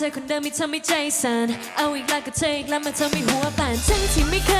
เธอคนเดิมไม่ทำให้ใจสั่นเอาอีกแล้วก็เธออีกแล้วมันทำให้หัวปั่นทั้งที่ไม่เคย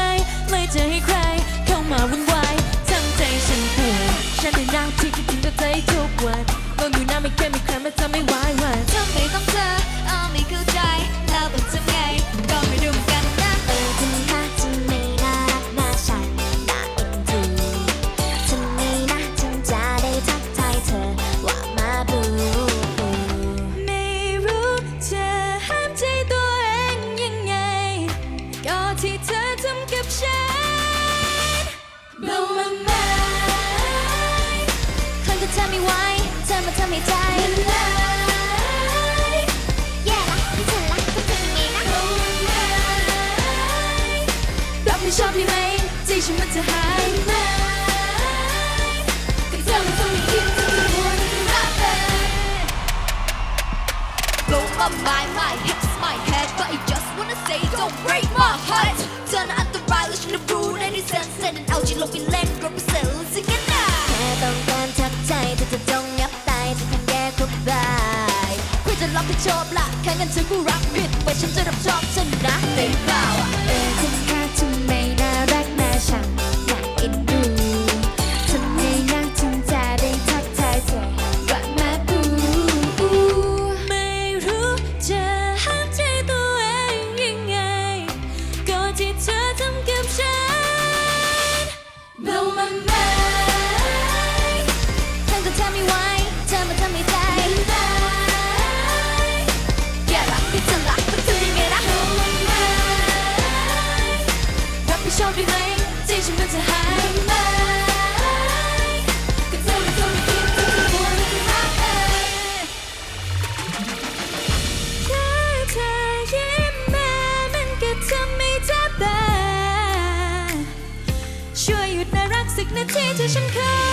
ที่เธอทำกับฉัน Blow my mind คนก็เธอไม่ไหวเธอมาทำให้ใจละลายแย่ละที่เธอรักก็เป็นยังไงนะ Blow my mind รับผิดชอบได้ไหมใจฉันมันจะหายไหมก็เธอมันต้องไม่คิดจะเป็นคนรักเธอ Blow my mind my hips my head but I just wanna say don't break my heart ลงไปเล่น represent สิกันนะแค่ต้องการทักใจเธอจะจงยับตายจะทำแย่ก็บายคุณจะรับผิดชอบละแค่เงินเธอก็รักผิดไปฉันจะรับชอบฉันนะได้เปล่า ช่วยหยุดน่ารักสักนาทีที่ฉันเคย